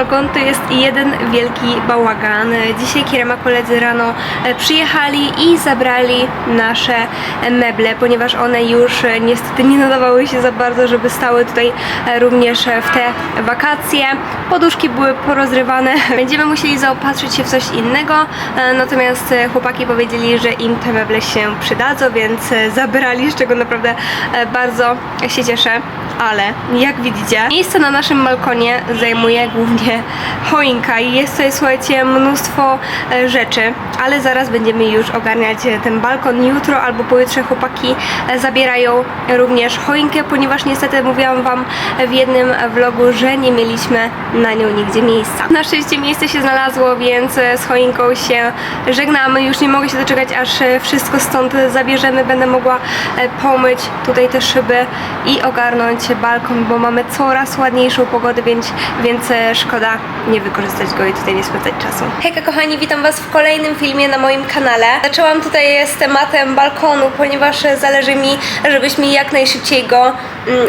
Balkon to jest jeden wielki bałagan. Dzisiaj Kierema koledzy rano e, przyjechali i zabrali nasze meble, ponieważ one już e, niestety nie nadawały się za bardzo, żeby stały tutaj e, również w te wakacje. Poduszki były porozrywane. Będziemy musieli zaopatrzyć się w coś innego, natomiast chłopaki powiedzieli, że im te meble się przydadzą, więc zabrali, z czego naprawdę bardzo się cieszę. Ale jak widzicie, miejsce na naszym balkonie zajmuje głównie choinka i jest tutaj, słuchajcie, mnóstwo e, rzeczy, ale zaraz będziemy już ogarniać e, ten balkon. Jutro albo pojutrze chłopaki e, zabierają również choinkę, ponieważ niestety mówiłam Wam w jednym vlogu, że nie mieliśmy na nią nigdzie miejsca. Na szczęście miejsce się znalazło, więc z choinką się żegnamy. Już nie mogę się doczekać, aż wszystko stąd zabierzemy. Będę mogła pomyć tutaj te szyby i ogarnąć balkon, bo mamy coraz ładniejszą pogodę, więc, więc e, szkoda nie wykorzystać go i tutaj nie spędzać czasu. Hejka kochani, witam Was w kolejnym filmie na moim kanale. Zaczęłam tutaj z tematem balkonu, ponieważ e, zależy mi, żebyśmy jak najszybciej go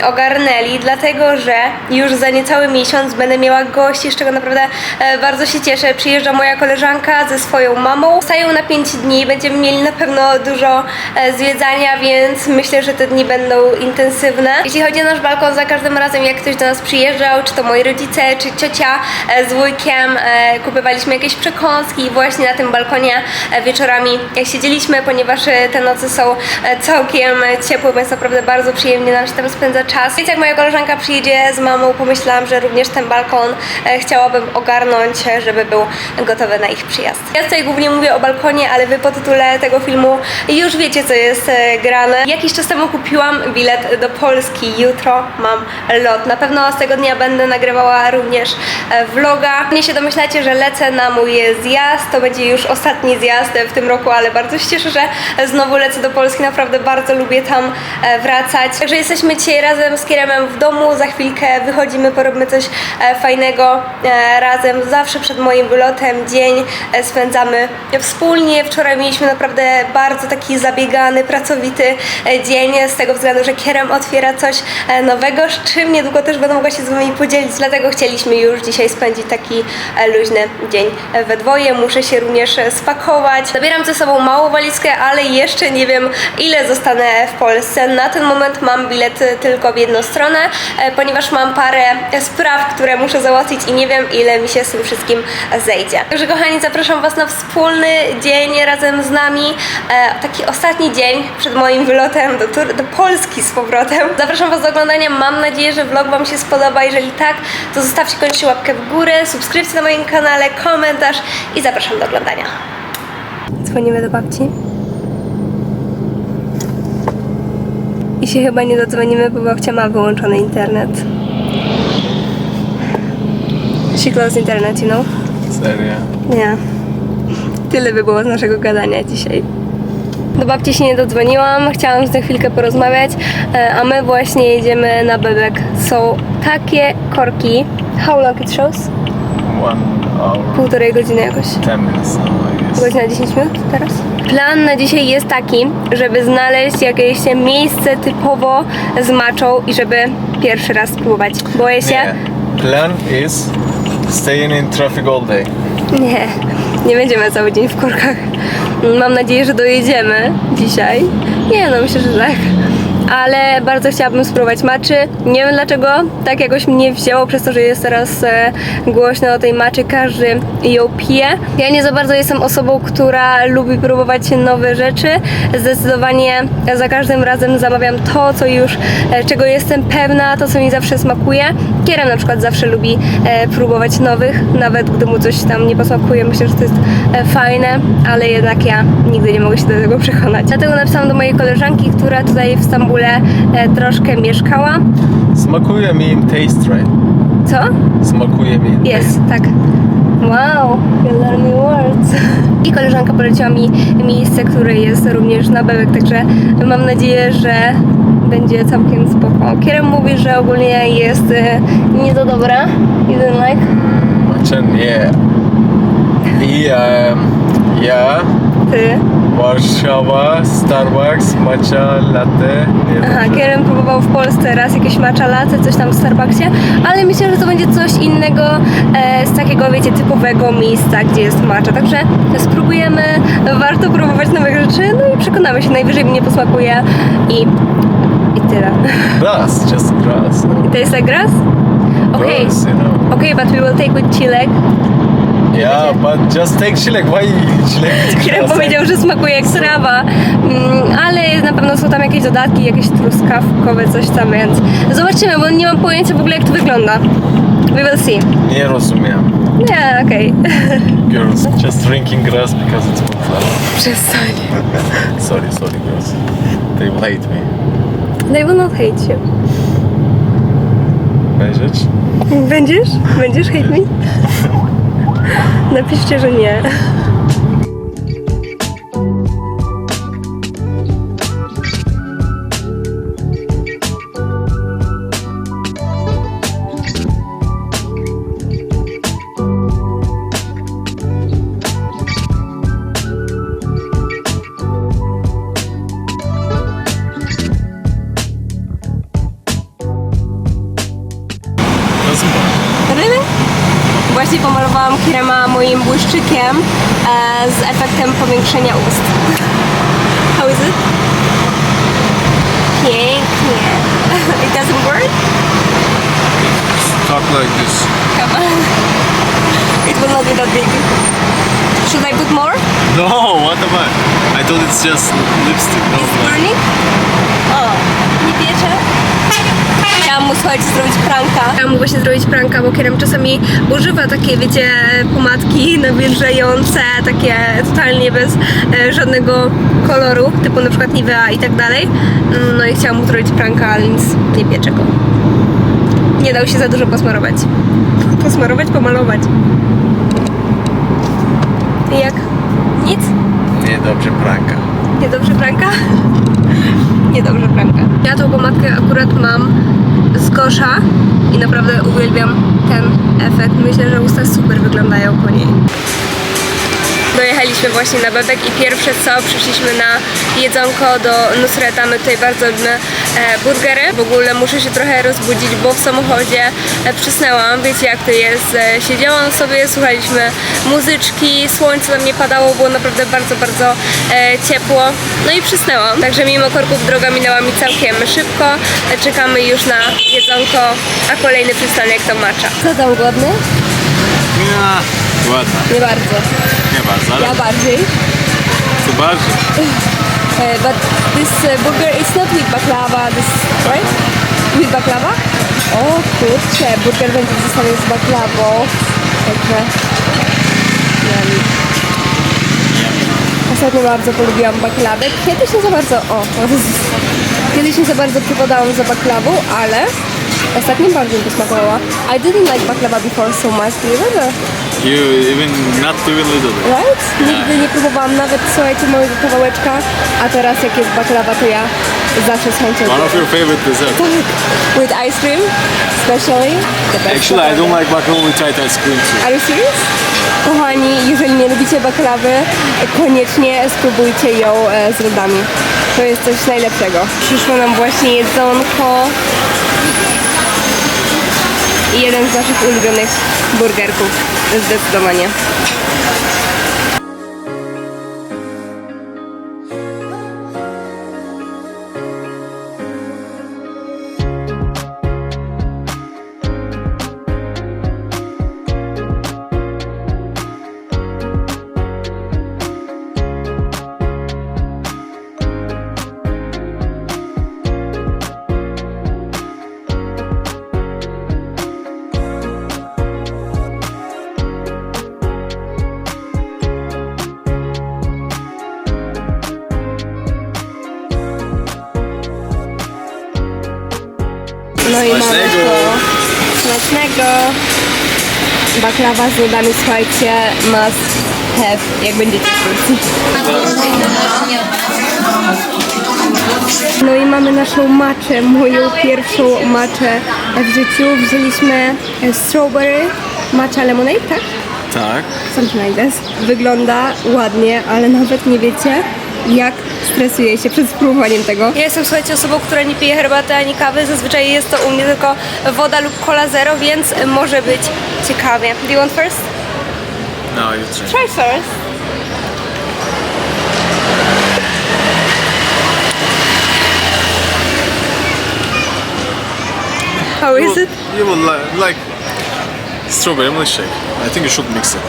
ogarnęli, dlatego że już za niecały miesiąc będę miała gości, z czego naprawdę e, bardzo się cieszę. Przyjeżdża moja koleżanka ze swoją mamą. Stają na 5 dni, będziemy mieli na pewno dużo e, zwiedzania, więc myślę, że te dni będą intensywne. Jeśli chodzi o nasz balkon, za każdym razem jak ktoś do nas przyjeżdżał, czy to moi rodzice, czy ciocia e, z wujkiem, kupywaliśmy jakieś przekąski i właśnie na tym balkonie wieczorami siedzieliśmy, ponieważ te noce są całkiem ciepłe, więc naprawdę bardzo przyjemnie nam się tam spędza czas. Więc jak moja koleżanka przyjedzie z mamą, pomyślałam, że również ten balkon e, chciałabym ogarnąć, e, żeby był gotowy na ich przyjazd. Ja tutaj głównie mówię o balkonie, ale wy po tytule tego filmu już wiecie, co jest e, grane. Jakiś czas temu kupiłam bilet do Polski. Jutro mam lot. Na pewno z tego dnia będę nagrywała również vloga. Nie się domyślacie, że lecę na mój zjazd. To będzie już ostatni zjazd w tym roku, ale bardzo się cieszę, że znowu lecę do Polski. Naprawdę bardzo lubię tam wracać. Także jesteśmy dzisiaj razem z Kieremem w domu. Za chwilkę wychodzimy, porobimy coś e, fajnego e, razem. Zawsze przed moim wylotem dzień e, spędzamy wspólnie. Wczoraj mieliśmy naprawdę bardzo taki zabiegany, pracowity dzień z tego względu, że Kierem otwiera coś nowego, z czym niedługo też będę mogła się z Wami podzielić. Dlatego chcieliśmy już dzisiaj spędzić taki luźny dzień we dwoje. Muszę się również spakować. Zabieram ze sobą małą walizkę, ale jeszcze nie wiem ile zostanę w Polsce. Na ten moment mam bilet tylko w jedną stronę, e, ponieważ mam parę spraw, które muszę załatwić i nie wiem ile mi się z tym wszystkim zejdzie. Także kochani, zapraszam Was na wspólny dzień razem z nami. E, taki ostatni dzień przed moim wylotem do, Tur- do Polski z powrotem. Zapraszam Was do oglądania. Mam nadzieję, że vlog Wam się spodoba. Jeżeli tak, to zostawcie koniecznie łapkę w górę, subskrypcję na moim kanale, komentarz i zapraszam do oglądania. Dzwonimy do babci. I się chyba nie dodzwonimy, bo babcia ma wyłączony internet. She closed internet, you know? Serio? Nie. Tyle by było z naszego gadania dzisiaj. Do babci się nie dodzwoniłam, chciałam z nią chwilkę porozmawiać, e, a my właśnie jedziemy na bebek. Są takie korki. How long it shows? One hour, Półtorej godziny jakoś. ten minutes. Godzina 10 minut teraz? Plan na dzisiaj jest taki, żeby znaleźć jakieś miejsce typowo z maczą i żeby pierwszy raz spróbować. Boję się. Nie. Plan is staying in traffic all day. Nie, nie będziemy cały dzień w korkach. Mam nadzieję, że dojedziemy dzisiaj. Nie no, myślę, że tak. Ale bardzo chciałabym spróbować maczy. Nie wiem dlaczego tak jakoś mnie wzięło, przez to, że jest teraz e, głośno o tej maczy, każdy ją pije. Ja nie za bardzo jestem osobą, która lubi próbować nowe rzeczy. Zdecydowanie za każdym razem zamawiam to, co już, e, czego jestem pewna, to, co mi zawsze smakuje. Kierem na przykład zawsze lubi e, próbować nowych, nawet gdy mu coś tam nie posmakuje. Myślę, że to jest fajne, ale jednak ja nigdy nie mogę się do tego przekonać. Dlatego napisałam do mojej koleżanki, która tutaj w Stambule e, troszkę mieszkała. Smakuje mi taste, right? Co? Smakuje mi. Jest, tak. Wow, you learn me words. I koleżanka poleciła mi miejsce, które jest również na bebek, także mam nadzieję, że będzie całkiem spoko. Kierem mówi, że ogólnie jest e, nie za dobra. Like? Macen, yeah. I, um, ja Ty Warszawa, Starbucks, matcha, latte. Nie Aha, wiem, Kieran próbował w Polsce raz jakieś matcha latte, coś tam w Starbucksie, ale myślę, że to będzie coś innego e, z takiego, wiecie, typowego miejsca, gdzie jest matcha. Także spróbujemy, warto próbować nowych rzeczy, no i przekonamy się, najwyżej mi nie posmakuje i, i tyle. Grass, just grass. No. To jest like grass? Okay. Grass, you know. Okay, but we will take with chilek. Yeah, but just take chilek. Why chilek grass? powiedział, że smakuje jak trawa, mm, ale na pewno są tam jakieś dodatki, jakieś truskawkowe, coś tam, więc zobaczymy, bo nie mam pojęcia w ogóle jak to wygląda. We will see. Nie rozumiem. Nie, okej. Girls, just drinking grass because it's popular. Przestań. sorry, sorry, girls. They will hate me. They will not hate you. Będziesz? Będziesz? Będziesz hate me? Napiszcie, że nie. Efektem powiększenia ust. How is it? Pięknie. It doesn't work? Talk like this. Come on. It will not be that big. Should I put more? No, what about? I thought it's just lipstick. No, Burning? O, nie piecze? Chciałam mu, słuchajcie, zrobić pranka. Chciałam mu właśnie zrobić pranka, bo Kierem czasami używa takie, wiecie, pomadki nawilżające, takie totalnie bez e, żadnego koloru, typu na przykład Nivea i tak dalej. Mm, No i chciałam mu zrobić pranka, ale nic nie piecze go. Nie dał się za dużo posmarować. Posmarować, pomalować. I jak? Nic? Niedobrze pranka. Niedobrze pranka? Niedobrze pranka. Ja tą pomadkę akurat mam z kosza i naprawdę uwielbiam ten efekt. Myślę, że usta super wyglądają po niej. Dojechaliśmy właśnie na Bebek i pierwsze co, przyszliśmy na jedzonko do Nusreta. My tutaj bardzo lubimy e, burgery. W ogóle muszę się trochę rozbudzić, bo w samochodzie e, przysnęłam. Wiecie jak to jest. E, siedziałam sobie, słuchaliśmy muzyczki, słońce na mnie padało, było naprawdę bardzo, bardzo e, ciepło. No i przysnęłam. Także mimo korków droga minęła mi całkiem szybko. E, czekamy już na jedzonko, a kolejny przystanek to macza. Co tam głodny? Ja, ładna. Nie bardzo. Nie bardzo, ale Ja bardziej. to bardzo. Uh, but this uh, burger is not with baklava, this right? With baklava? O kurczę, burger będzie w zestawie z baklawą. Także yummy. Ostatnio bardzo polubiłam baklawę. Kiedyś nie za bardzo, o, kiedyś nie za bardzo przypadałam za baklawą, ale ostatnio bardzo mi to smakowała. I didn't like baklava before so much, do you remember? You even not even little bit. Right? Nigdy nie próbowałam nawet, słuchajcie, mojego kawałeczka, a teraz jak jest baklawa, to ja zawsze z chęcią One of your favorite desserts. With ice cream, especially. The best Actually, I don't like baklava with white ice cream too. Are you serious? Kochani, jeżeli nie lubicie baklawy, koniecznie spróbujcie ją e, z lodami. To jest coś najlepszego. Przyszło nam właśnie jedzonko. I jeden z naszych ulubionych burgerków. Zdecydowanie. Smacznego. Baklawa z lodami, słuchajcie, must have, jak będziecie w Turcji. No i mamy naszą maczę, moją pierwszą maczę w życiu. Wzięliśmy e, strawberry, matcha lemonade, tak? Tak. Something like this. Wygląda ładnie, ale nawet nie wiecie, jak stresuję się przed spróbowaniem tego. Ja jestem, słuchajcie, osobą, która nie pije herbaty ani kawy. Zazwyczaj jest to u mnie tylko woda lub cola zero, więc może być ciekawie. Do you want first? No, you try. Try first. How is it? You will li- like strawberry milkshake. I think you should mix it.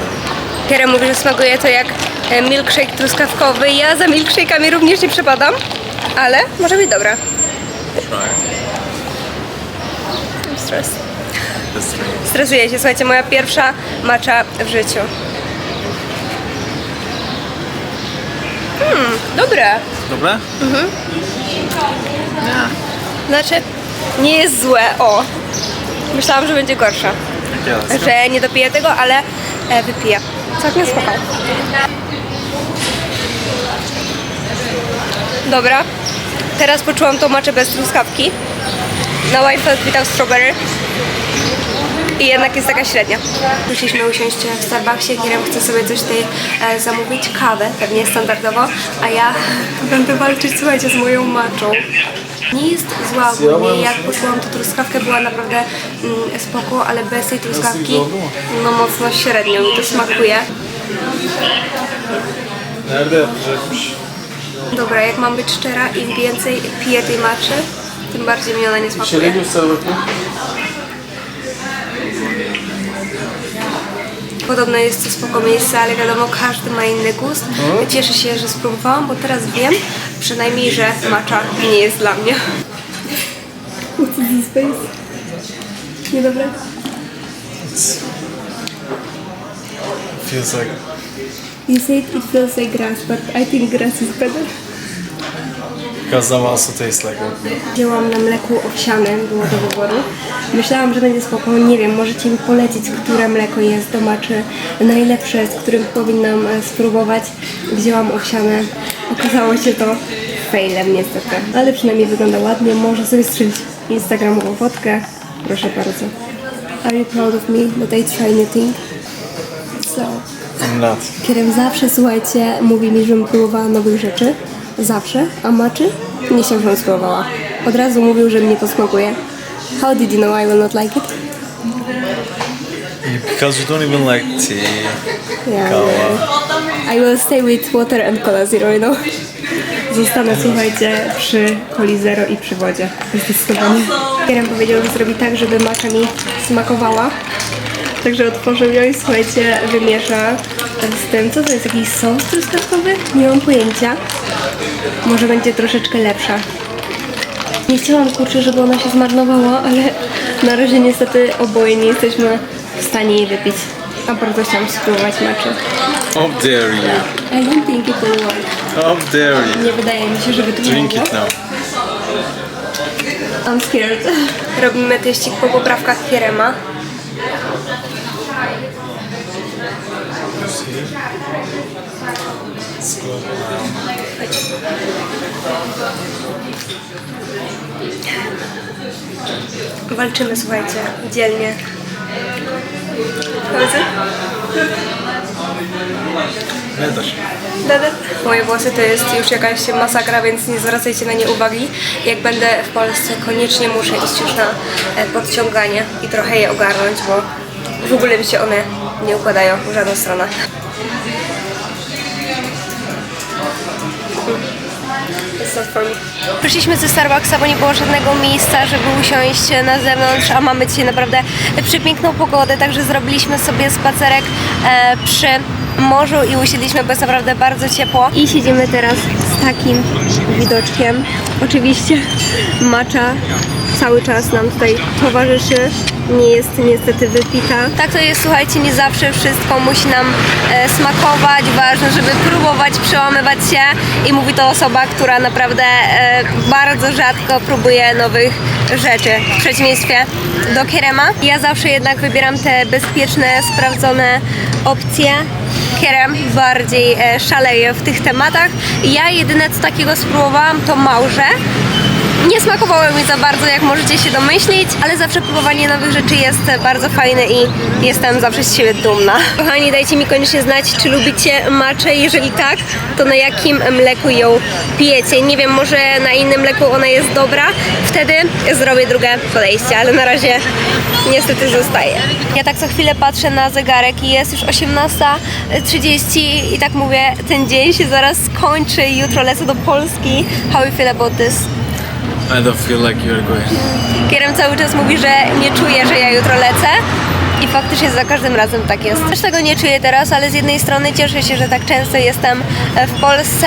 Kiera mówi, że smakuje to jak e, milkshake truskawkowy. Ja za milkshake'ami również nie przepadam, ale może być dobra. Try. Stres. Let's try. Stresuję się, słuchajcie, moja pierwsza macza w życiu. Hmm, dobre. Dobre? Znaczy, nie jest złe, o. Myślałam, że będzie gorsza. Yeah. Że nie dopiję tego, ale e, wypiję. Całkiem spoko. Dobra. Teraz poczułam tą maczę bez truskawki. Now I felt without strawberry. I jednak jest taka średnia. Musieliśmy usiąść w Starbucksie, Kierem chce sobie coś tutaj e, zamówić, kawę, pewnie standardowo, a ja będę walczyć, słuchajcie, z moją maczą. Nie jest zła ogólnie, jak poczułam tą truskawkę, była naprawdę mm, spoko, ale bez tej truskawki, no mocno średnio mi to smakuje. Nerede yapacakmış? Dobra, jak mam być szczera, im więcej piję tej maczy, tym bardziej mi ona nie smakuje. göster bakayım. Podobno jest to spoko miejsce, ale wiadomo, każdy ma inny gust. Cieszę się, że spróbowałam, bo teraz wiem przynajmniej, że matcha nie jest dla mnie. What's this face? Niedobre? Feels like You said it feels like grass, but I think grass is better. Also tastes like oatmeal. Wzięłam na mleku owsianym, było do wyboru. Myślałam, że będzie spoko, nie wiem, możecie mi polecić, które mleko jest do maczy najlepsze, z którym powinnam e, spróbować. Wzięłam owsiane, okazało się to failem niestety, ale przynajmniej wygląda ładnie, może sobie strzelić instagramową fotkę, proszę bardzo. Are you proud of me that I try new thing? So, not. Kierem zawsze, słuchajcie, mówi mi, żebym próbowała nowych rzeczy. Zawsze. A maczy? Nie chciał, żebym spróbowała. Od razu mówił, że mnie to smakuje. How did you know I will not like it? Because you don't even like tea. Yeah. I will stay with water and cola zero, you know? Zostanę, słuchajcie, przy coli zero i przy wodzie. Zdecydowanie. Kierem powiedział, że zrobi tak, żeby macza mi smakowała. Także otworzę ją i słuchajcie, wymiesza z tym. Co to jest? Jakiś sos truskawkowy? Nie mam pojęcia. Może będzie troszeczkę lepsza. Nie chciałam kurczę, żeby ona się zmarnowała, ale na razie niestety oboje nie jesteśmy w stanie jej wypić. A bardzo chciałam spróbować maczy. How dare you? I don't think it will work. How dare you? Nie wydaje mi się, żeby to Drink it now. I'm scared. Robimy teścik po poprawkach Kierema. Walczymy, słuchajcie, dzielnie. It? Nie da się. Dada. Moje włosy to jest już jakaś masakra, więc nie zwracajcie na nie uwagi. Jak będę w Polsce, koniecznie muszę iść już na e, podciąganie i trochę je ogarnąć, bo w ogóle mi się one nie układają w żadną stronę. Przyszliśmy ze Starbucksa, bo nie było żadnego miejsca, żeby usiąść na zewnątrz, a mamy dzisiaj naprawdę przepiękną pogodę, także zrobiliśmy sobie spacerek e, przy morzu i usiedliśmy, bo jest naprawdę bardzo ciepło. I siedzimy teraz takim widoczkiem. Oczywiście macza cały czas nam tutaj towarzyszy. Nie jest niestety wypita. Tak to jest, słuchajcie, nie zawsze wszystko musi nam e, smakować. Ważne, żeby próbować, przełamywać się. I mówi to osoba, która naprawdę e, bardzo rzadko próbuje nowych rzeczy. W przeciwieństwie do Kierema. Ja zawsze jednak wybieram te bezpieczne, sprawdzone opcje. Kierem bardziej e, szaleje w tych tematach. Ja jedyne co takiego spróbowałam to małże Nie smakowało mi za bardzo, jak możecie się domyślić, ale zawsze próbowanie nowych rzeczy jest bardzo fajne i jestem zawsze z siebie dumna. Kochani, dajcie mi koniecznie znać, czy lubicie maczę. Jeżeli tak, to na jakim mleku ją pijecie. Nie wiem, może na innym mleku ona jest dobra. Wtedy zrobię drugie podejście, ale na razie niestety zostaje. Ja tak co chwilę patrzę na zegarek i jest już 18.30 i tak mówię, ten dzień się zaraz skończy i jutro lecę do Polski. How you feel about this? I don't feel like you're going. Kierem cały czas mówi, że nie czuje, że ja jutro lecę. I faktycznie za każdym razem tak jest. Też tego nie czuję teraz, ale z jednej strony cieszę się, że tak często jestem e, w Polsce,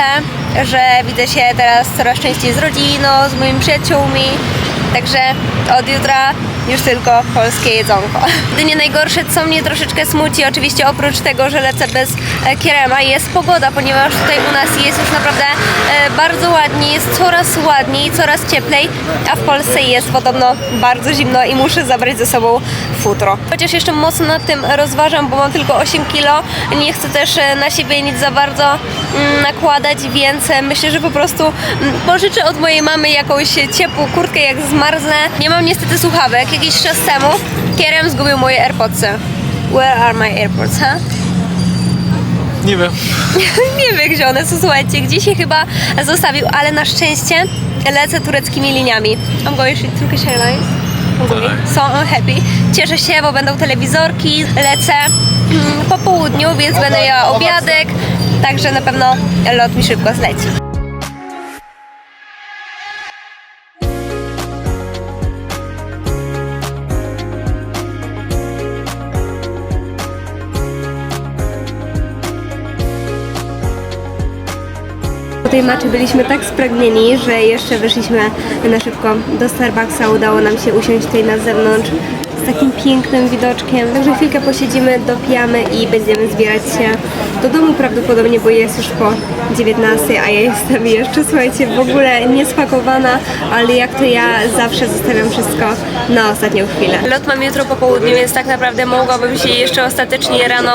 że widzę się teraz coraz częściej z rodziną, z moimi przyjaciółmi. Także od jutra już tylko polskie jedzonko. Jedynie najgorsze, co mnie troszeczkę smuci, oczywiście oprócz tego, że lecę bez e, kierema, jest pogoda, ponieważ tutaj u nas jest już naprawdę e, bardzo ładnie, jest coraz ładniej, coraz cieplej, a w Polsce jest podobno bardzo zimno i muszę zabrać ze sobą futro. Chociaż jeszcze mocno nad tym rozważam, bo mam tylko 8 kg, nie chcę też e, na siebie nic za bardzo mm, nakładać, więc myślę, że po prostu mm, pożyczę od mojej mamy jakąś ciepłą kurtkę, jak zmarznę. Nie mam niestety słuchawek. Jakiś czas temu Kierem zgubił moje AirPodsy. Where are my AirPods, huh? Nie wiem. nie wiem, gdzie one są, słuchajcie, gdzieś je chyba zostawił, ale na szczęście lecę tureckimi liniami. I'm going with Turkish Airlines. Tak. So I'm happy. Cieszę się, bo będą telewizorki, lecę mm, po południu, więc będę miała obiadek, także na pewno lot mi szybko zleci. Tej maczy byliśmy tak spragnieni, że jeszcze wyszliśmy na szybko do Starbucksa. Udało nam się usiąść tutaj na zewnątrz takim pięknym widoczkiem. Także chwilkę posiedzimy, dopijamy i będziemy zbierać się do domu prawdopodobnie, bo jest już po 19, a ja jestem jeszcze, słuchajcie, w ogóle niespakowana, ale jak to ja zawsze zostawiam wszystko na ostatnią chwilę. Lot mam jutro po południu, więc tak naprawdę mogłabym się jeszcze ostatecznie rano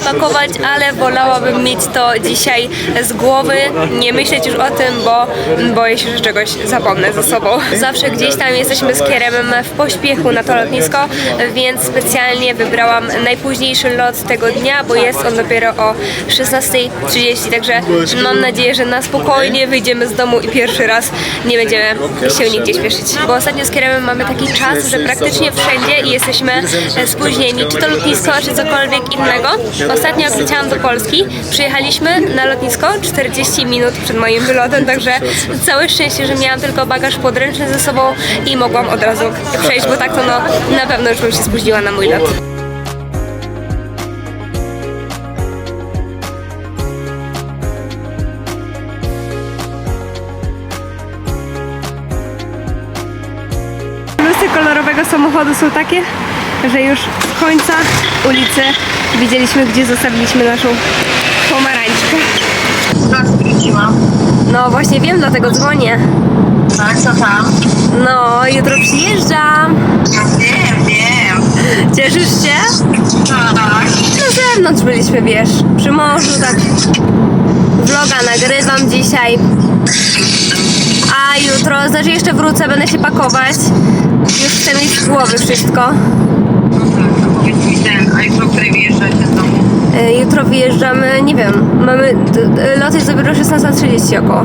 spakować, ale wolałabym mieć to dzisiaj z głowy, nie myśleć już o tym, bo boję się, że czegoś zapomnę ze sobą. Zawsze gdzieś tam jesteśmy z Kieremem w pośpiechu na to lotnisko, więc specjalnie wybrałam najpóźniejszy lot tego dnia, bo jest on dopiero o 16.30, także mam nadzieję, że na spokojnie wyjdziemy z domu i pierwszy raz nie będziemy się nigdzie śpieszyć. Bo ostatnio z Kieremem mamy taki czas, że praktycznie wszędzie jesteśmy spóźnieni, czy to lotnisko, czy cokolwiek innego. Ostatnio jak leciałam do Polski, przyjechaliśmy na lotnisko 40 minut przed moim wylotem, także całe szczęście, że miałam tylko bagaż podręczny ze sobą i mogłam od razu przejść, bo tak to no na pewno już bym się spóźniła na mój lot. Plusy kolorowego samochodu są takie, że już z końca ulicy widzieliśmy, gdzie zostawiliśmy naszą pomarańczkę. Tak, wróciłam. No właśnie wiem, dlatego dzwonię. Tak, co tam? No, jutro przyjeżdżam. Wiem. Cieszysz się? Tak. Na zewnątrz byliśmy, wiesz, przy morzu, tak. Vloga nagrywam dzisiaj. A jutro, znaczy jeszcze wrócę, będę się pakować. Już chcę mieć w głowie wszystko. A jutro o której wyjeżdżacie z domu? Y, Jutro wyjeżdżamy, nie wiem, mamy, lot jest dopiero 16.30 około.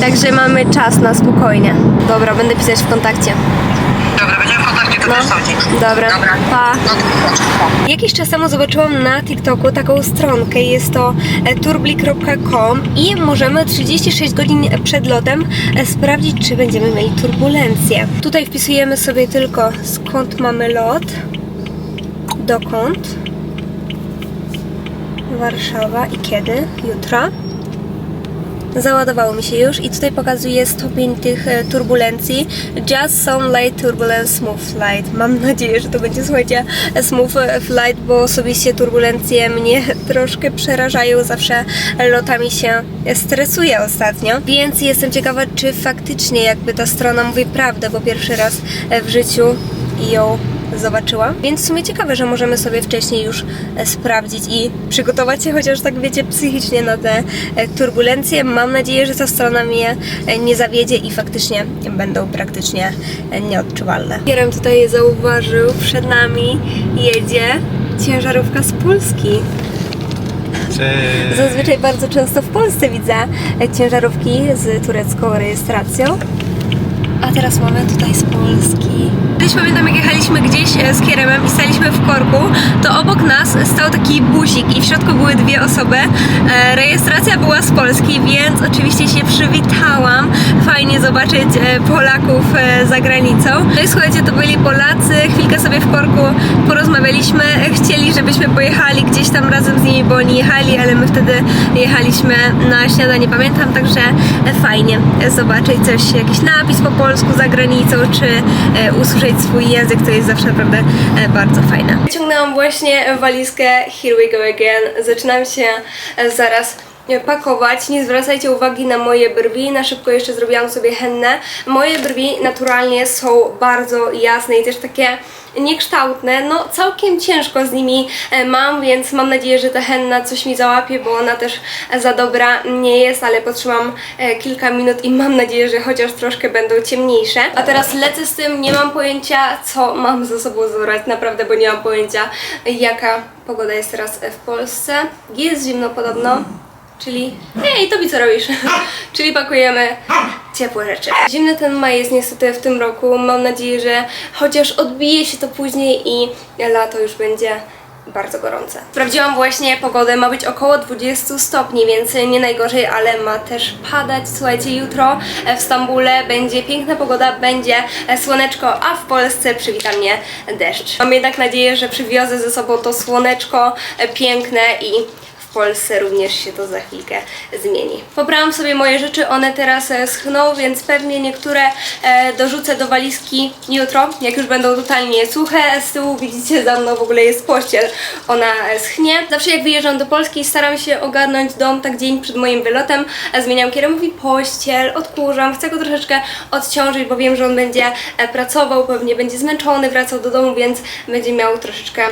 Także mamy czas na spokojnie. Dobra, będę pisać w kontakcie. No, dobra, Dobra. pa. No Jakiś czas temu zobaczyłam na TikToku taką stronkę, jest to e, turbli.com i możemy 36 godzin przed lotem e, sprawdzić, czy będziemy mieli turbulencję. Tutaj wpisujemy sobie tylko skąd mamy lot, dokąd, Warszawa i kiedy, jutro. Załadowało mi się już i tutaj pokazuje stopień tych e, turbulencji. Just some light turbulence, smooth flight. Mam nadzieję, że to będzie, słuchajcie, smooth flight, bo osobiście turbulencje mnie troszkę przerażają. Zawsze lotami się stresuję ostatnio, więc jestem ciekawa, czy faktycznie jakby ta strona mówi prawdę, bo pierwszy raz w życiu ją zobaczyła. Więc w sumie ciekawe, że możemy sobie wcześniej już e, sprawdzić i przygotować się, chociaż tak wiecie, psychicznie na te e, turbulencje. Mam nadzieję, że ta strona mnie e, nie zawiedzie i faktycznie będą praktycznie nieodczuwalne. Kierem tutaj zauważył, przed nami jedzie ciężarówka z Polski. Cześć. Zazwyczaj bardzo często w Polsce widzę ciężarówki z turecką rejestracją. A teraz mamy tutaj z Polski. Kiedyś pamiętam, jak jechaliśmy gdzieś e, z Kieremem i staliśmy w korku, to obok nas stał taki busik i w środku były dwie osoby. E, rejestracja była z Polski, więc oczywiście się przywitałam. Fajnie zobaczyć e, Polaków za granicą. No i słuchajcie, to byli Polacy. Chwilkę sobie w korku porozmawialiśmy. Chcieli, żebyśmy pojechali gdzieś tam razem z nimi, bo oni jechali, ale my wtedy jechaliśmy na śniadanie, pamiętam, także fajnie zobaczyć coś, jakiś napis po polsku za granicą, czy e, usłyszeć swój język, to jest zawsze naprawdę e, bardzo fajne. Wyciągnęłam właśnie walizkę Here We Go Again. Zaczynam się e, zaraz pakować. Nie zwracajcie uwagi na moje brwi. Na szybko jeszcze zrobiłam sobie hennę. Moje brwi naturalnie są bardzo jasne i też takie niekształtne. No całkiem ciężko z nimi e, mam, więc mam nadzieję, że ta henna coś mi załapie, bo ona też e, za dobra nie jest, ale potrzebam e, kilka minut i mam nadzieję, że chociaż troszkę będą ciemniejsze. A teraz lecę z tym, nie mam pojęcia co mam ze sobą zabrać, naprawdę, bo nie mam pojęcia jaka pogoda jest teraz w Polsce. Jest zimno podobno. Czyli, ej, Tobi, co robisz? Czyli pakujemy ciepłe rzeczy. Zimny ten maj jest niestety w tym roku. Mam nadzieję, że chociaż odbije się to później i lato już będzie bardzo gorące. Sprawdziłam właśnie pogodę, ma być około 20 stopni, więc nie najgorzej, ale ma też padać. Słuchajcie, jutro w Stambule będzie piękna pogoda, będzie słoneczko, a w Polsce przywita mnie deszcz. Mam jednak nadzieję, że przywiozę ze sobą to słoneczko piękne i w Polsce również się to za chwilkę zmieni. Pobrałam sobie moje rzeczy, one teraz e, schną, więc pewnie niektóre e, dorzucę do walizki jutro, jak już będą totalnie suche. Z tyłu widzicie za mną w ogóle jest pościel, ona e, schnie. Zawsze jak wyjeżdżam do Polski staram się ogarnąć dom tak dzień przed moim wylotem. Zmieniam kierumowi pościel, odkurzam, chcę go troszeczkę odciążyć, bo wiem, że on będzie pracował, pewnie będzie zmęczony, wracał do domu, więc będzie miał troszeczkę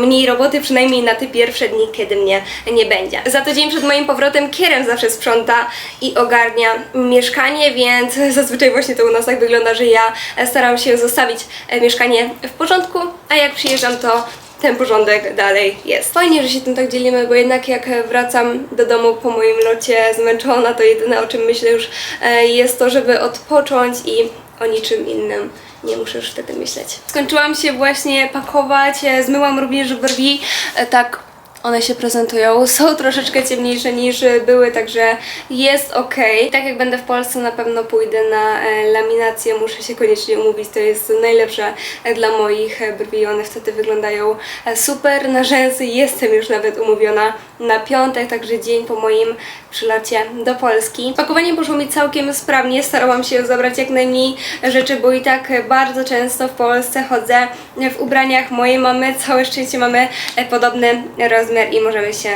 mniej roboty, przynajmniej na te pierwsze dni, kiedy mnie nie będzie. Za to dzień przed moim powrotem Kierem zawsze sprząta i ogarnia mieszkanie, więc zazwyczaj właśnie to u nas tak wygląda, że ja staram się zostawić e, mieszkanie w porządku, a jak przyjeżdżam to ten porządek dalej jest. Fajnie, że się tym tak dzielimy, bo jednak jak wracam do domu po moim locie zmęczona, to jedyne o czym myślę już e, jest to, żeby odpocząć i o niczym innym nie muszę już wtedy myśleć. Skończyłam się właśnie pakować, e, zmyłam również brwi, e, tak one się prezentują. Są troszeczkę ciemniejsze niż były, także jest ok. Tak jak będę w Polsce, na pewno pójdę na e, laminację. Muszę się koniecznie umówić. To jest najlepsze dla moich brwi. One wtedy wyglądają super. Na rzęsy jestem już nawet umówiona na piątek, także dzień po moim przylocie do Polski. Pakowanie poszło mi całkiem sprawnie. Starałam się zabrać jak najmniej rzeczy, bo i tak bardzo często w Polsce chodzę w ubraniach mojej mamy. Całe szczęście mamy e, podobny rozmiar i możemy się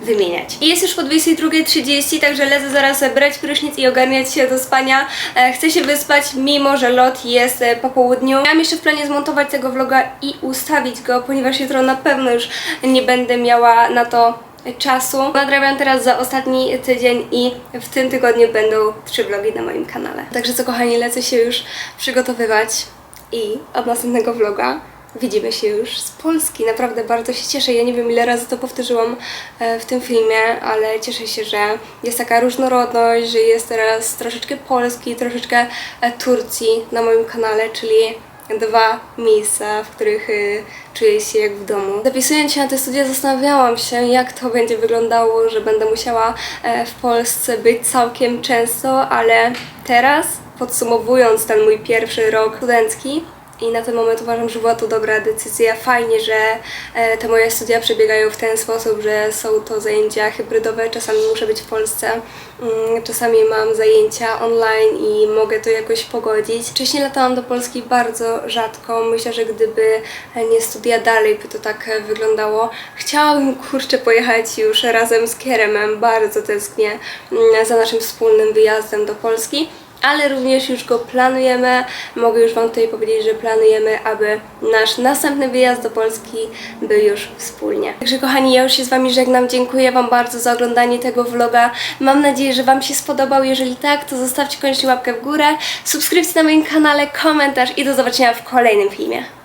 wymieniać. Jest już po 22.30, także lecę zaraz brać prysznic i ogarniać się do spania. E, Chcę się wyspać, mimo że lot jest e, po południu. Miałam jeszcze w planie zmontować tego vloga i ustawić go, ponieważ jutro na pewno już nie będę miała na to czasu. Nadrabiam teraz za ostatni tydzień i w tym tygodniu będą trzy vlogi na moim kanale. Także co kochani, lecę się już przygotowywać i od następnego vloga widzimy się już z Polski. Naprawdę bardzo się cieszę. Ja nie wiem ile razy to powtórzyłam e, w tym filmie, ale cieszę się, że jest taka różnorodność, że jest teraz troszeczkę Polski, troszeczkę e, Turcji na moim kanale, czyli dwa miejsca, w których y, czuję się jak w domu. Zapisując się na te studia zastanawiałam się, jak to będzie wyglądało, że będę musiała e, w Polsce być całkiem często, ale teraz, podsumowując ten mój pierwszy rok studencki, i na ten moment uważam, że była to dobra decyzja. Fajnie, że e, te moje studia przebiegają w ten sposób, że są to zajęcia hybrydowe. Czasami muszę być w Polsce, mm, czasami mam zajęcia online i mogę to jakoś pogodzić. Wcześniej latałam do Polski bardzo rzadko. Myślę, że gdyby nie studia dalej, by to tak wyglądało. Chciałabym kurczę pojechać już razem z Kieremem. Bardzo tęsknię mm, za naszym wspólnym wyjazdem do Polski ale również już go planujemy. Mogę już Wam tutaj powiedzieć, że planujemy, aby nasz następny wyjazd do Polski był już wspólnie. Także kochani, ja już się z Wami żegnam. Dziękuję Wam bardzo za oglądanie tego vloga. Mam nadzieję, że Wam się spodobał. Jeżeli tak, to zostawcie koniecznie łapkę w górę, subskrypcję na moim kanale, komentarz i do zobaczenia w kolejnym filmie.